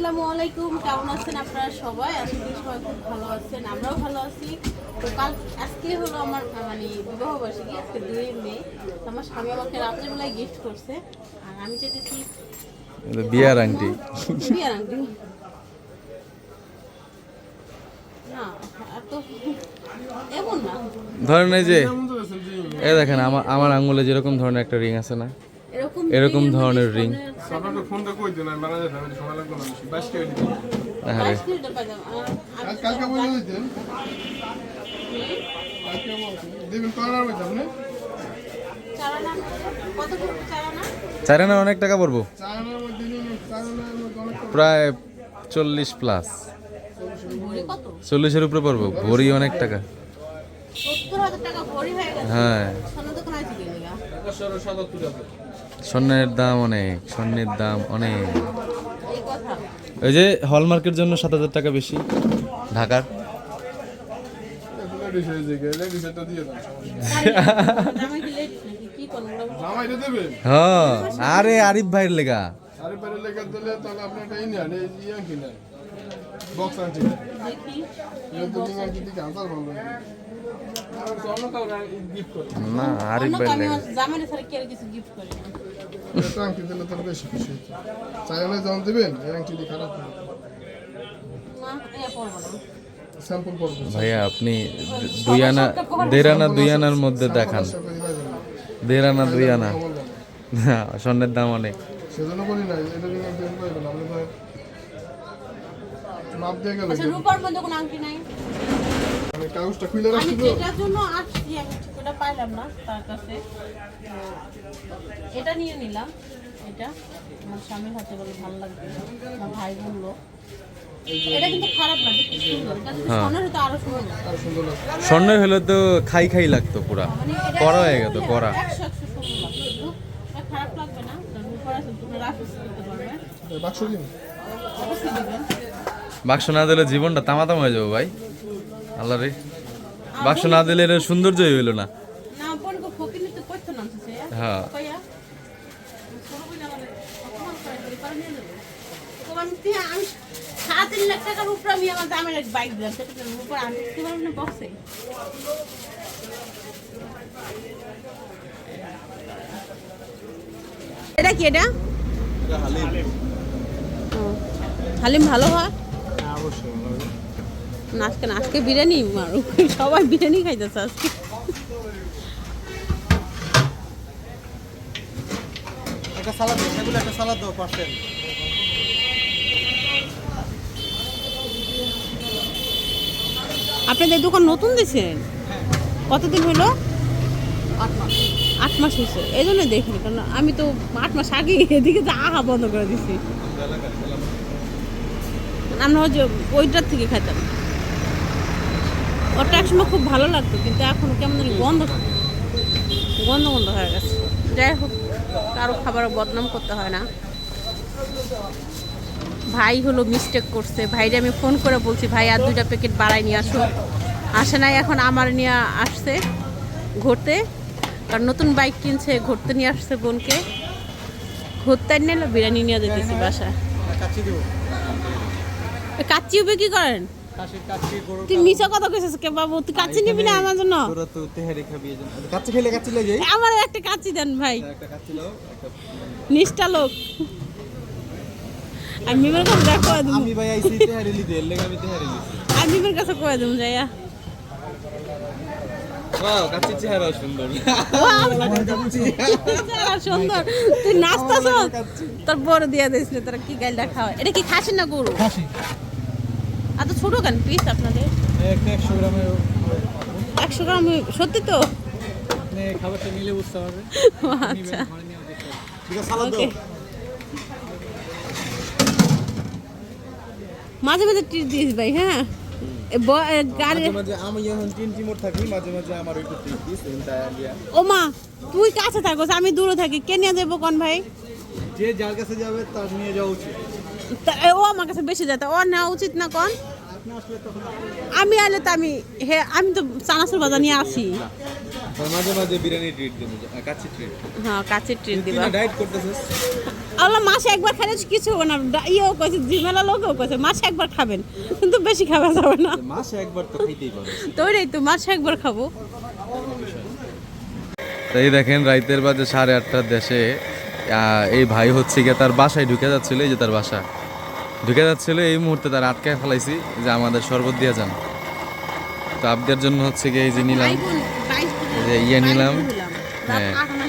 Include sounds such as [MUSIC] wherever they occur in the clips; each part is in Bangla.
আসসালামু আলাইকুম কেমন আছেন আপনারা সবাই? আশা করি সবাই খুব ভালো আছেন আমরাও ভালো আছি। তো কাল আজকে হলো আমার মানে বিবাহ বার্ষিকী আজকে দুই মে। আমার স্বামী আমাকে রাত্রেবেলায় গিফট করছে। আর আমি চেয়েছি বিয়ার আংটি। বিয়ার আংটি। না এত এমন না। ধরেন এই যে এই দেখেন আমার আমার আঙ্গুলে যেরকম ধরনের একটা রিং আছে না? এরকম ধরনের রিং চারানা অনেক টাকা পড়ব। প্রায় চল্লিশ প্লাস চল্লিশের উপরে পড়ব। ভরি অনেক টাকা। হয়ে স্বর্ণের দাম অনেক, স্বর্ণের দাম অনেক। ওই যে হলমার্কের জন্য সাত হাজার টাকা বেশি। ঢাকার? হয়ে, আরে আরিফ ভাইয়ের লেগা। না, আরিফ ভাইয়ের লেগা। আংটি দিলে তাহলে বেশি খুশি হতো চায়না যখন দেবেন এই আংটি দিয়ে খারাপ হবে। ভাইয়া আপনি দুই আনা দেড় আনা দুই আনার মধ্যে দেখান দেড় আনা দুই আনা স্বর্ণের দাম অনেক। সেজন্য করি না এটা নিয়ে একদিন পাইবেন আপনি মাপ দিয়ে গেলে। আচ্ছা রূপার মধ্যে কোনো আংটি নাই? আমি কাগজটা খুলে রাখছি তো। যেটার জন্য আসছি আমি ঠিক ওটা পাইলাম না তার কাছে। এটা নিয়ে নিলাম এটা। আমার স্বামীর হাতে বলে ভালো লাগবে আমার ভাই বলল। এটা কিন্তু খারাপ না দেখতে সুন্দর। এটা যদি হ্যাঁ। স্বর্ণের হলে তো খাই খাই লাগতো পুরা। মানে করা হয়ে গেল করা। বাক্স না দিলে জীবনটা তামাতাম হয়ে যাব ভাই। আল্লাহ রে। বাক্স না দিলে এর সৌন্দর্যই হইল না। হ্যাঁ। লাখ টাকার উপরে আমি আমার দামের এক বাইক দিলাম সেটা উপর আমি দিতে পারব না বক্সে এটা কি এটা? হালিম। ভালো হয়? অবশ্যই না আজকে না আজকে বিরিয়ানি মারু। সবাই বিরিয়ানি খাইতেছে আজকে। একটা সালাদ সেগুলো একটা সালাদ দাও আপনাদের দোকান নতুন দিয়েছেন কতদিন হলো আট মাস। হয়েছে এই জন্য দেখিনি কারণ আমি তো আট মাস আগে এদিকে তো আহা বন্ধ করে দিছি। আমরা হচ্ছে ওইটার থেকে খাইতাম। ওটা একসময় খুব ভালো লাগতো কিন্তু এখন কেমন গন্ধ গন্ধ গন্ধ হয়ে গেছে। যাই হোক কারও খাবার বদনাম করতে হয় না। ভাই হলো মিস্টেক করছে। ভাইরে আমি ফোন করে বলছি ভাই আর দুইটা প্যাকেট বাড়াই নিয়ে আসো। আসে নাই এখন আমার নিয়ে আসছে ঘুরতে। কারণ নতুন বাইক কিনছে ঘুরতে নিয়ে আসছে বোনকে। ঘুরতে নিলে বিরিয়ানি নিয়ে যেতেছি বাসা কাচ্চি উবে কি করেন? তুই মিশা কথা কইছিস কে বাবু? তুই কাচ্চি নিবি না আমার জন্য? তোরা তো তেহারি খাবি এই কাচ্চি খেলে কাচ্চি লেগে? আমার একটা কাচ্চি দেন ভাই। একটা কাচ্চি লাও একটা নিষ্ঠা লোক। আমি মিমের কাছে দেখ করে দেবো। আমি ভাই আইছি তেহারি লিতে এর লেগে আমি তেহারি লিছি। আমি মিমের কাছে করে দেবো যাইয়া। ওয়াও কাচ্চির চেহারা সুন্দর। চেহারা সুন্দর। তুই নাচতাছ? তোর বড় দিয়ে দিস না তোরা কি গাইলটা খাওয়া এটা কি খাসি না গরু খাসি। এত ছোট কেন? পিস আপনাদের? একশো গ্রামের একশো গ্রাম সত্যি তো? খাবারটা নিলে বুঝতে পারবে ও আচ্ছা। ঠিক আছে সালাদ ওকে মাঝে মাঝে টিপ দিস ভাই হ্যাঁ? এ ব- এ গাড়ি আমি যখন তিন টিমোর থাকি মাঝে মাঝে আমার একটু ট্রিক দিস ও মা তুই কাছে থাকোস আমি দূরে থাকি। কে নিয়ে যাব কোন ভাই? যে যার কাছে যাবে তার নিয়ে যাওয়া উচিত। ও আমার কাছে বেশি যেত ও নেওয়া উচিত না কোন? আমি আলে তো আমি হে আমি তো চানাচুর ভাজা নিয়ে আসি। মাঝে মাঝে বিরিয়ানি ট্রিট দিন কাচ্চি ট্রিট হ্যাঁ কাছের ট্রেন দিবা। ডায়েট করতেছিস? আল্লাহ মাসে একবার খেলে কিছু হবে না ইয়েও কয়েছে জিমেলা লোকও কয়েছে মাসে একবার খাবেন কিন্তু বেশি খাওয়া যাবে না। মাসে একবার তো খাইতেই পারে। তো ওইটাই তো মাসে একবার খাব। তাই দেখেন রাইতের বাজে সাড়ে আটটার দেশে এই ভাই হচ্ছে গিয়ে তার বাসায় ঢুকে যাচ্ছিল এই যে তার বাসা। ঢুকে যাচ্ছিল এই মুহূর্তে তার আটকায় ফেলাইছি যে আমাদের শরবত দিয়ে যান। তো আপনাদের জন্য হচ্ছে গিয়ে এই যে নিলাম। যে ইয়ে নিলাম। হ্যাঁ। মানে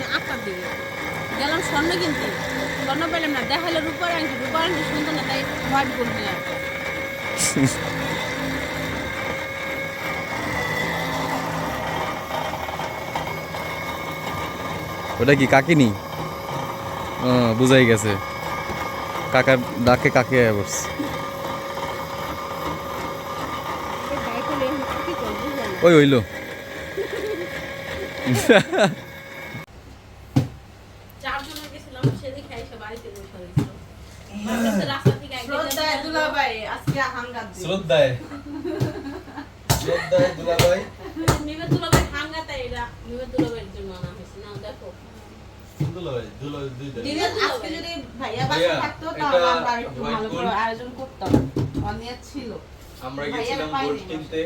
ওটা কি কাকিনি? বুঝাই গেছে। কাকার ডাকে কাকে আয়া পড়ছে। ওই হইল [LAUGHS] চারজনের গেছিলাম সেদিকে খাই সে বাড়িতে বসে রয়েছিল রাস্তা থেকে শ্রদ্ধায় দুলাভাই আজকে হাঙ্গাত দিন। শ্রদ্ধায় শ্রদ্ধায় দুলাভাই নিবে দুলাভাই হাঙ্গাতে এরা নিবে দুলাভাইয়ের জন্য আনা হয়েছে না দেখো দুলাভাই দুলাভাই দুইটা দিনের আজকে যদি ভাইয়া বাসা ভাইয়া, থাকতো এটা তাহলে আমরা একটু white ভালো করে gold। আয়োজন করতাম অনিয়া ছিল। আমরা গেছিলাম গোল্ড কিনতে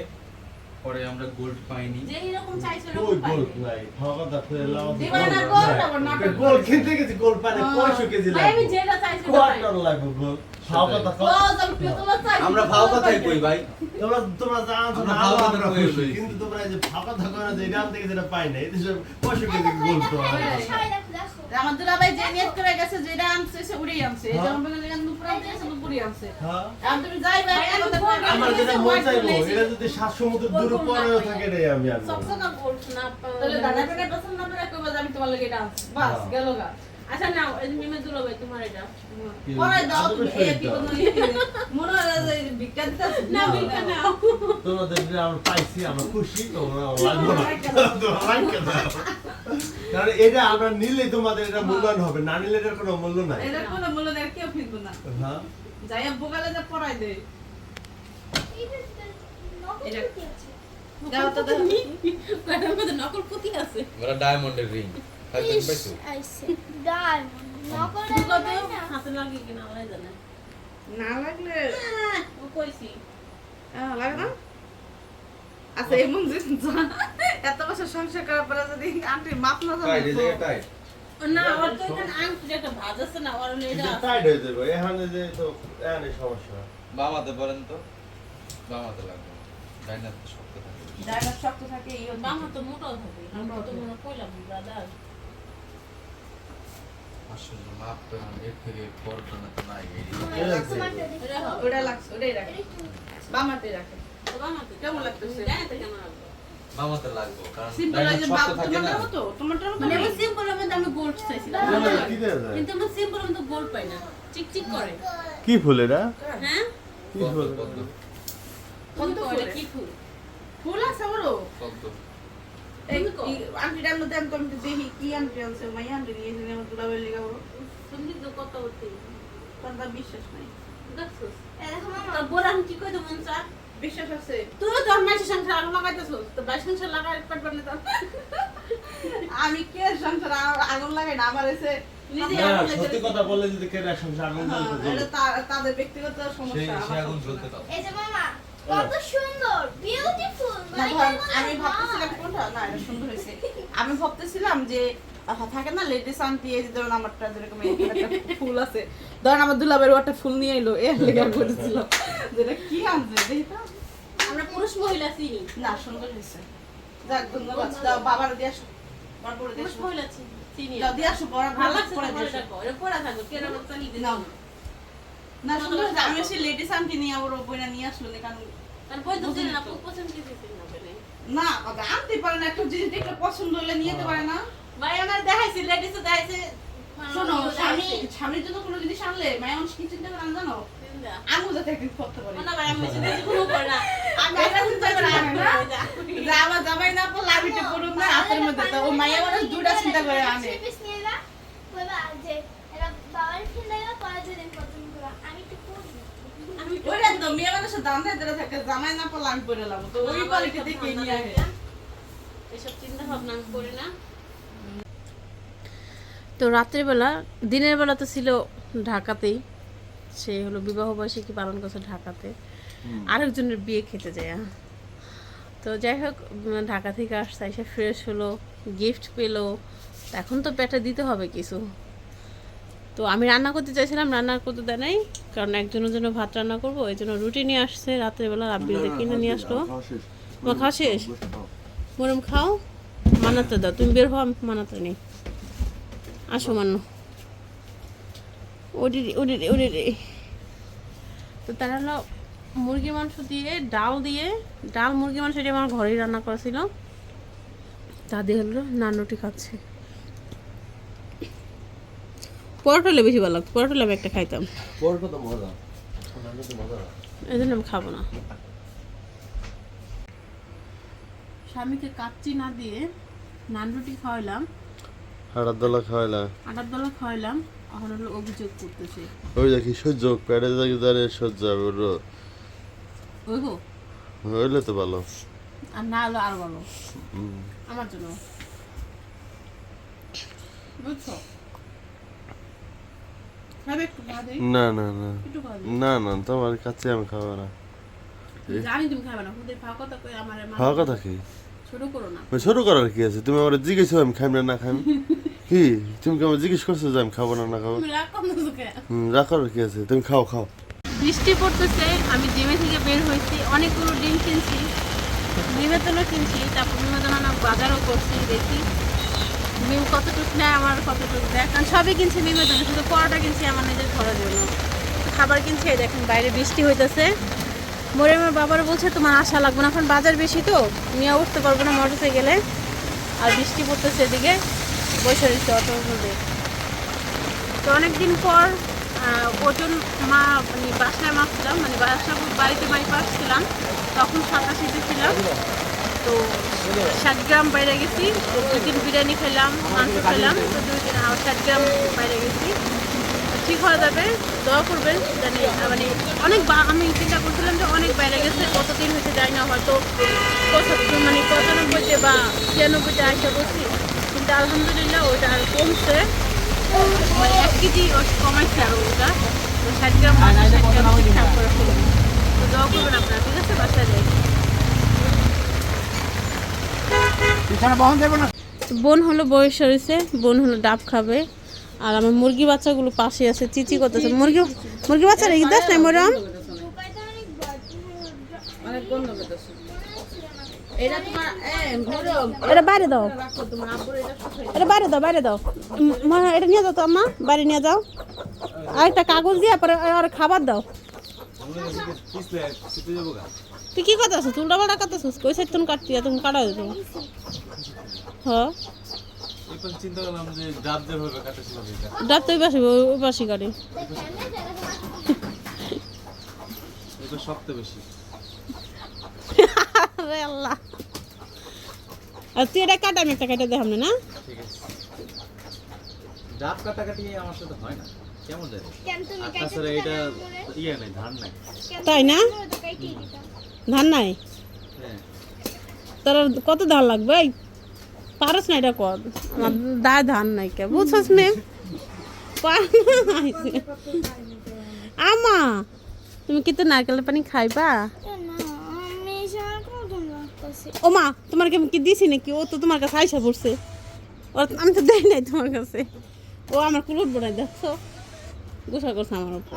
পরে আমরা গোল্ড পাইনি। যে এরকম চাইছে এরকম গোল নাই খাওয়া দাওয়া করে লাভ দিবা না গোল আবার নাটক গোল খেলতে গেছি গোল পানে কয়শো কেজি ভাই আমি যেটা চাইছি কোয়ার্টার লাগবে গোল খাওয়া দাওয়া খাওয়া গোল আমি পেতলা চাই আমরা ভাও কথাই কই ভাই? তোমরা তোমরা জানো না ভাও কথা কই কিন্তু তোমরা এই যে থাকো না যে এটা থেকে যেটা পাই না এটা কয়শো কেজি গোল তো আমার দুলাভাই যে নিয়ত করে গেছে যেটা আনছে সে উড়েই আনছে। এই আমরা যেখানে দুপুরে আনতে গেছে দুপুরে আনছে। হ্যাঁ। এখন তুমি যাই ভাই ভাই, আমি আমাদের আমার যেটা মন চাইব এটা যদি সাত সমুদ্র দূর গোল গোল পরেও থাকে রে আমি আনব। চকচকা গোল্ড না তাহলে দাদা পেটে পছন্দ না করে কইবা আমি তোমার লাগে এটা আনছি। বাস হ্যাঁ। গেল গা। আচ্ছা নাও এই মিমে দুলাভাই তোমার এটা। পরে দাও তুমি এই কি দাও। মনে হয় যে ভিক্ষা দিতেছ। না ভিক্ষা নাও তোমাদের আমরা পাইছি আমরা খুশি তোমরা [LAUGHS] লাগবে না। লাগবে না। কারণ এটা আমরা নিলে তোমাদের এটা মূল্যায়ন হবে। না নিলে এটার কোনো মূল্য নাই। এটা কোনো মূল্য নেই কেউ ফিরবো না। হ্যাঁ। যাইয়া বোকালে যা পড়াই দে। দাও তো দাও এটার মধ্যে নকল পুঁতি আছে। ওরা ডায়মন্ডের রিং খাইতে পাইছো? কত? হাতে লাগে কিনা আল্লাহ জানে। না লাগলে ও কইছি। লাগে না? আচ্ছা এমন যে এত বছর সংসার করার পরে যদি আন্টি মাপ না জানো না আমার তো এখানে আংটি একটা ভাজ আছে না ওর হলো এটা টাইট হয়ে যাবে এখানে যে তো এখানে সমস্যা। বামাতে পারেন তো বামাতে লাগবে ডাইনার তো শক্ত থাকে। জায়গা শক্ত থাকে এই হচ্ছে- বাম হাতে মোটাও থাকে আমরা তো মনে কইলাম ব্রাদার আসলে তো এর থেকে পড়াশোনা তো নাই এই এটা হবে ওটা লাগছে ওটাই রাখে। বামাতে রাখে তো বাম হাতে কেমন লাগতেছে? জানি কেমন লাগবে বামাতে লাগবে কারণ সিম্পল ডাইনার বাপ থাকে মতো তোমারটার মতো মানে আমি সিম্পল এর আমি গোল্ড চাইছিলাম কি কিন্তু আমি সিম্পল এর মধ্যে গোল্ড পাই না চিক চিক করে। কি ফুল এটা? হ্যাঁ? কি ফুল? কত করে? কি ফুল? ফুল আছে আমারও। পদ্ম। এই আন্টিটার মধ্যে আমি তো দেখি কি আন্টি আনছে মাই আন্টি নিয়ে এসে আমার দুলাবের লিগা বড় তুমি তো কত হতে তার বিশ্বাস নাই। দেখছ তো বোরান কি কই তো মন চা বিশ্বাস আছে? তুই সংসার আগুন লাগাইতেছো তো বাইশ সংসার লাগাই পারবার না তো। আমি কে সংসার আগুন লাগাই না? আমার এসে নিজে না, আগুন সত্যি কথা বললে যদি কেন সংসার আগুন জ্বলতে এটা জ্বলবে। তা- তাদের ব্যক্তিগত সমস্যা সে আগুন জ্বলতে দাও এই যে মামা কত সুন্দর বিউটিফুল আমি ভাবতেছিলাম কোনটা? না এটা সুন্দর হয়েছে। আমি ভাবতেছিলাম যে থাকে না লেডিস আন্টি এই যে ধরুন আমারটা যেরকম ফুল আছে। ধরেন আমার দুলাবের একটা ফুল নিয়ে এলো এর লেগে বলেছিল যেটা কি আনছে দেখি তো। আমরা পুরুষ মহিলা চিনি। না সুন্দর হয়েছে। যাক ধন্যবাদ। দাও বাবার দিয়ে আসো। দিয়ে পুরুষ মহিলা চিনি চিনি। দাও দিয়ে আসো বড় ভালো লাগছে পরে দিয়ে আসো। পড়া থাকো কেন নাও। না। সুন্দর হয়েছে। আমি সেই লেডিস নিয়ে বইনা নিয়ে আসলো না কারণ কারণ বই তো না খুব পছন্দ কি না বলে। না কথা আনতে পারে না একটা জিনিস দেখলে পছন্দ হলে নিয়ে যেতে পারে না। ভাই আমার দেখাইছি লেডিসও দেখাইছে। শোনো স্বামী স্বামীর জন্য কোনো জিনিস আনলে মায়ের মানুষ কি চিন্তা করে আনে জানো? আমিও যাতে একদিন করতে পারি। না ভাই আমি চিন্তা কোনো করে না। আমি এটা চিন্তা করে না। যে আমার না পড়লে আমি তো করুন না হাতের মধ্যে তো। ও মানুষ দুটা চিন্তা করে আনে। পিস নিয়ে যা বলবা যে এরা বাবার ফিল্ডে পরে যেদিন পছন্দ করা আমি একটু পড়ি আমি ওইটা তো তো মেয়ে মানুষের দাম থাকে থাকে জামাই না পড়লে আমি পরে এলাম তো ওই কোয়ালিটি দেখে নিয়ে আহে এসব চিন্তা ভাবনা আমি করি না তো রাত্রিবেলা দিনের বেলা তো ছিল ঢাকাতেই। সে হলো বিবাহ বার্ষিকী পালন করছে ঢাকাতে। আরেকজনের বিয়ে খেতে যায়। তো যাই হোক ঢাকা থেকে আসছে এসে ফ্রেশ হলো গিফট পেল। এখন তো পেটে দিতে হবে কিছু। তো আমি রান্না করতে চাইছিলাম রান্না করতে দেয় নাই। কারণ একজনের জন্য ভাত রান্না করব ওই জন্য রুটি নিয়ে আসছে রাত্রেবেলা রাব্বিলকে কিনে নিয়ে আসলো। তোমার খাওয়া শেষ? মরম খাও। মানাতে দাও তুমি বের হও আমি মানাতে নেই। আসো মানো। রে, তো তারা হলো মুরগির মাংস দিয়ে ডাল দিয়ে ডাল মুরগির মাংস দিয়ে আমার ঘরেই রান্না করেছিল। তা দিয়ে হলো নান খাচ্ছে। পরোটা হলে বেশি ভালো লাগতো পরোটা হলে আমি একটা খাইতাম। পরোটা তো মজা এই জন্য আমি খাব না। স্বামীকে কাচ্চি না দিয়ে নান রুটি খাওয়াইলাম। হাড়ার দলা খাওয়াইলা। আটার দলা খাওয়াইলাম। এখন হলো অভিযোগ করতেছে। ওই দেখি সহ্য পেটে দেখি দাঁড়ে সহ্য হবে ওর ওই হইলে তো ভালো। আর না হলো আর আমার জন্য। বুঝছ? না না না। না না তোমার কাছে আমি খাব না। জানি তুমি খাবে না। খুদের খাওয়া কথা আমার খাওয়া কথা কি? ছোট করো না। ছোট করার কি আছে? তুমি আমার জিজ্ঞেস আমি খাইম না না খাইম? [LAUGHS] কি তুমি কি আমার জিজ্ঞেস করছ যে আমি খাব না না খাব? হুম, রাগ কি আছে? তুমি খাও খাও। বৃষ্টি পড়তেছে আমি জিমে থেকে বের হয়েছি অনেকগুলো ডিম কিনছি নিবেদনও কিনছি তারপর নিবেদন আনা বাজারও করছি দেখি। মিম কতটুকু নেয় আমার কতটুকু দেয় কারণ সবই কিনছি নিবেদনে শুধু পরোটা কিনছি আমার নিজের ঘরের জন্য। খাবার কিনছি দেখেন বাইরে বৃষ্টি হইতেছে। মরে আমার বাবার বলছে তোমার আশা লাগবে না। এখন বাজার বেশি তো নিয়ে উঠতে পারব না মোটর সাইকেলে আর বৃষ্টি পড়তেছে এদিকে। বসে রয়েছে মধ্যে তো অনেকদিন পর ওজন মা মানে বাসায় মাপছিলাম মানে বাসা বাড়িতে বাড়ি পাচ্ছিলাম তখন সাতাশিতে ছিলাম, তো ষাট গ্রাম বাইরে গেছি, তো দুই দিন বিরিয়ানি খেলাম, মাংস খেলাম, তো দুই দিন ষাট গ্রাম বাইরে গেছি। ঠিক হয়ে যাবে, দোয়া করবেন, জানি মানে অনেক আমি চিন্তা করছিলাম যে অনেক বাইরে গেছে, কতদিন হয়েছে যাই না, হয়তো মানে পঁচানব্বইতে বা ছিয়ানব্বইতে আসা বলছি কিন্তু আলহামদুলিল্লাহ ওটা আর কমছে। মানে এক কেজি কমাইছে আর ওটা। তো ষাট গ্রাম ষাট গ্রাম ঠিকঠাক করে ফেলব তো দোয়া করবেন আপনারা ঠিক আছে? বাসায় যাই। বোন হলো বয়স হয়েছে বোন হলো ডাব খাবে। আর আমার মুরগি বাচ্চাগুলো পাশে আছে চিচি করতেছে। মুরগি মুরগি বাচ্চা রেখে দেখ না মরম অনেক গন্ধ এটা বাইরে দাও। এটা বাইরে দাও বাইরে দাও। মা, এটা নিয়ে যাও তো আম্মা বাইরে নিয়ে যাও। আর একটা কাগজ দিয়ে পরে আর খাবার দাও। তুই কি কথা আছিস উল্টা পাল্টা কথা আছিস কই সাইড তুমি কাটতি তুমি কাটা হ্যাঁ ডাব তো ওই পাশে ওই পাশে কাটে শক্ত [LAUGHS] বেশি। আল্লাহ। আর তুই এটা কাটা আমি একটা কেটে দেখাম না? ঠিক আছে। ডাব কাটাকাটি আমার সাথে হয় না। কেমন কাইতে তাছাড়া এটা ইয়ে নাই ধান নাই। তাই না? ধান নাই? হ্যাঁ। তোর কত ধান লাগবে? পারস না এটা কর। আমার দায় ধান নাই কে বুঝছস মে আমা তুমি কি তো নারকেলের পানি খাইবা না আমি সারা কোন করছি ও মা তোমার কি আমি কি দিছি নাকি? ও তো তোমার কাছে আইসা পড়ছে। ও আমি তো দেই নাই তোমার কাছে। ও আমার কুলুট বোনাই দেখছ? গুছা করছে আমার উপর।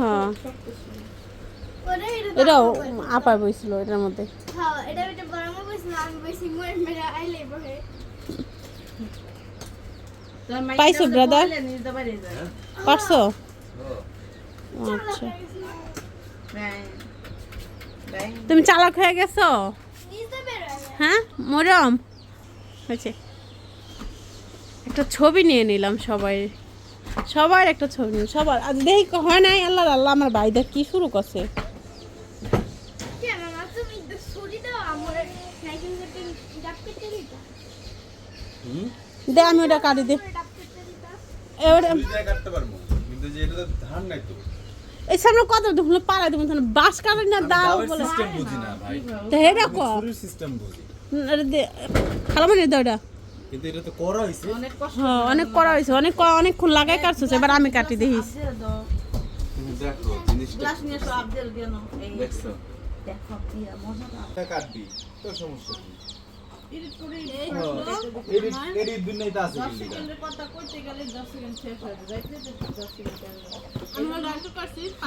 হ্যাঁ এটাও আপায় বইছিল এটার মধ্যে। হ্যাঁ পাইছো, ব্রাদার পারছ? আচ্ছা। তুমি চালাক হয়ে গেছো? হয়ে হ্যাঁ মরম। হয়েছে। একটা ছবি নিয়ে নিলাম সবাই। সবার একটা ছবি নিলাম সবার আজ দেখি হয় নাই আল্লাহ আল্লাহ আমার ভাইদা কি শুরু করছে? দে আমি ওটা কাটি দে। এবারে কাটতে পারব কিন্তু যে এটা তো ধান নাই তো। এই সামনে কত দেখলে পাড়া দেবো তাহলে বাস কাটার না দাও বলে। সিস্টেম বুঝি না ভাই। তো হেটা ক ছুরির সিস্টেম বুঝি। মানে দাও এটা। কিন্তু এটা তো করা হইছে। হ্যাঁ অনেক করা হয়েছে অনেক ক- অনেকক্ষণ লাগাই কাটছে এবার আমি কাটি দেখিস তুমি দেখো জিনিসটা গ্লাস নিয়ে দেখছ? দেখো কি এটা কাটবি তো সমস্যা হয়ে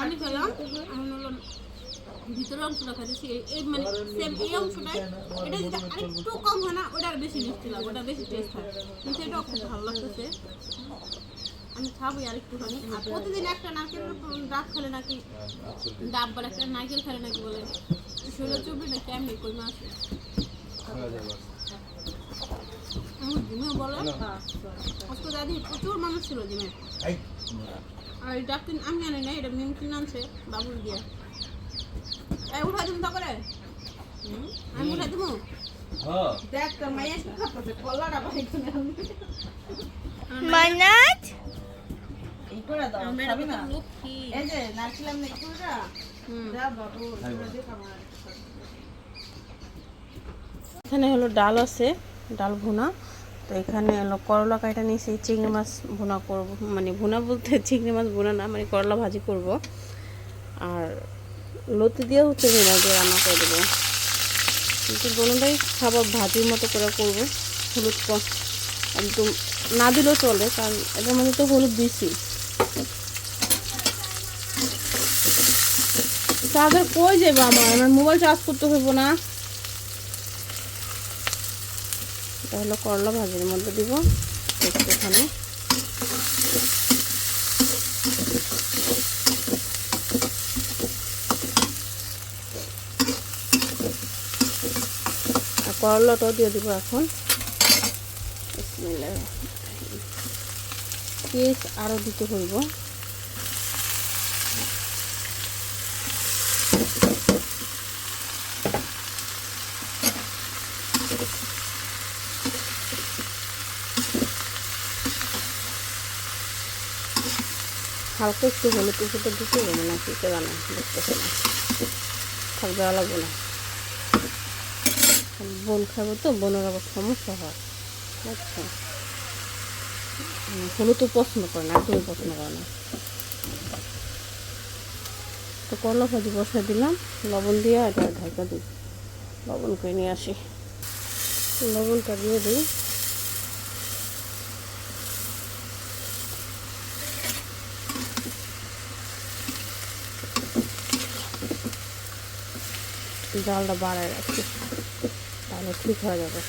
আমি আমি ভিতরে অংশটা খাইছি এই- মানে সেম এই অংশটাই। এটা যদি আরেকটু কম হয় না ওটা আর বেশি মিষ্টি লাগে ওটা বেশি টেস্ট হয়। কিন্তু এটাও খুব ভালো লাগতেছে। আমি খাব আর একটু খানি আর প্রতিদিন একটা নারকেল ডাব খেলে নাকি? ডাব বা একটা নারকেল খেলে নাকি বলে? শরীরে চুবি না কেমনি কই মাছ আমার জিমে বলে আজকে দাদি প্রচুর মানুষ ছিল জিমে আর এই ডাক্তার আমি জানি না এটা মিম কিনে আনছে বাবুর দিয়া এই উঠাই তুমি তা করে আমি উঠাই দেবো হ্যাঁ দেখ তোর মাইয়া কি খাচ্ছে কলাটা বাই করে মানাত এই করে দাও খাবি না? এই যে নাচলাম না একটু যা হুম। বাবু তোরা দেখ আমার এখানে হলো ডাল আছে, ডাল ভুনা। তো এখানে হলো করলা কাটা নিয়েছি, চিংড়ি মাছ ভুনা করব মানে ভুনা বলতে [LAUGHS] চিংড়ি মাছ ভুনা না মানে করলা ভাজি করব। আর লতি দিয়েও চিংড়ি মাছ দিয়ে রান্না করে দেবো। কিন্তু দোনোটাই খাবার ভাজির মতো করে করব, হলুদ একদম না দিলেও চলে, কারণ এটার মধ্যে তো হলুদ দিছি। চার্জার কই যাব আমার? আমার মোবাইল চার্জ করতে হইব না এটা হলো করলা ভাজির মধ্যে দিব একটুখানি। আর করলাটাও দিয়ে দিব এখন। পেঁয়াজ আরও দিতে হইব হালকা একটু হলুদ উপরে দিতে হবে না কি করে না দেখতেছে না। থাক দেওয়া লাগবে না। বোন খাব তো বোনের আবার সমস্যা হয়। উম, হলুদ তো পছন্দ করে না একদমই পছন্দ করে না। তো করলা ভাজি বসাই দিলাম লবণ দিয়ে এটা ঢাকা দিই লবণ করে নিয়ে আসি। লবণটা দিয়ে দিই। জলটা বাড়ায় রাখছি। তাহলে ঠিক হয়ে যাবে।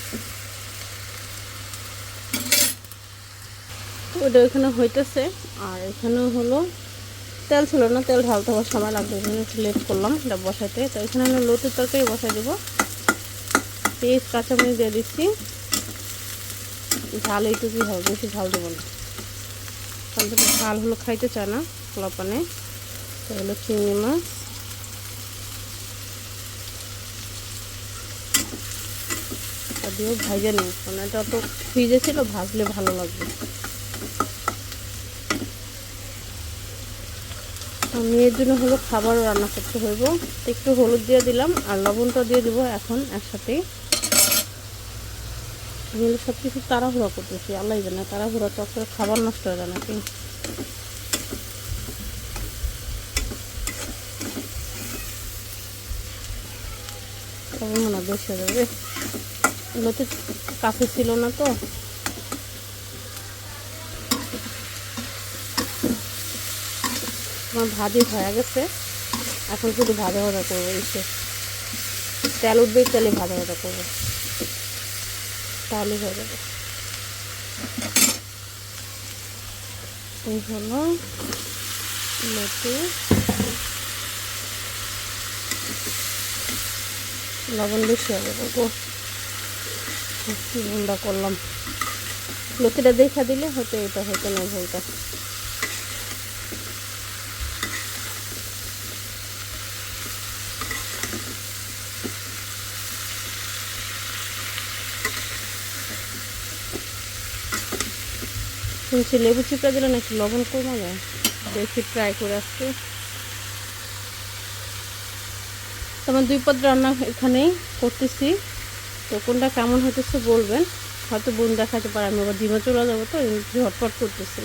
ওটা ওইখানে হইতেছে। আর এখানে হলো তেল ছিল না, তেল ঢালতে হওয়ার সময় লাগবে। জন্য একটু লেট করলাম এটা বসাতে তো এখানে হলো লতির তরকারি বসাই দেবো। পেঁয়াজ, কাঁচামরিচ দিয়ে দিচ্ছি। ঝাল এইটুকুই হবে, বেশি ঝাল দেবো না। ঝাল হলো খাইতে চায় না পোলাপানে। তো হলো চিংড়ি মাছ। দিয়েও ভাজে নিই। এটা তো ফ্রিজে ছিল, ভাজলে ভালো লাগবে। আর মেয়ের জন্য হলো খাবারও রান্না করতে হইব। একটু হলুদ দিয়ে দিলাম আর লবণটা দিয়ে দিব এখন একসাথে। আমি সব কিছু তাড়াহুড়া করতেছি, আল্লাহ জানে, তাড়াহুড়া চক্করে খাবার নষ্ট হয়ে যায় নাকি? হয় বেশি হয়ে যাবে? এগুলোতে কাছে ছিল না তো। আমার ভাজি হয়ে গেছে। এখন শুধু ভাজা ভাজা করব এসে তেল উঠবেই তেলে ভাজা ভাজা করব। তাহলে হয়ে যাবে। এই হলো লতি লবণ বেশি হবে গো ভুলটা করলাম। লতিটা দেখা দিলে হয়তো এটা হয়তো না ভুলটা। শুনছি লেবু চিপড়া দিলে নাকি লবণ কমা যায়? দেখি ট্রাই করে আসছি। তোমার দুই পদ রান্না এখানেই করতেছি। তো কোনটা কেমন হইতেছে বলবেন। হয়তো বোন দেখাতে পারে, আমি আবার ডিমে চলে যাব তো ঝটপট করতেছি।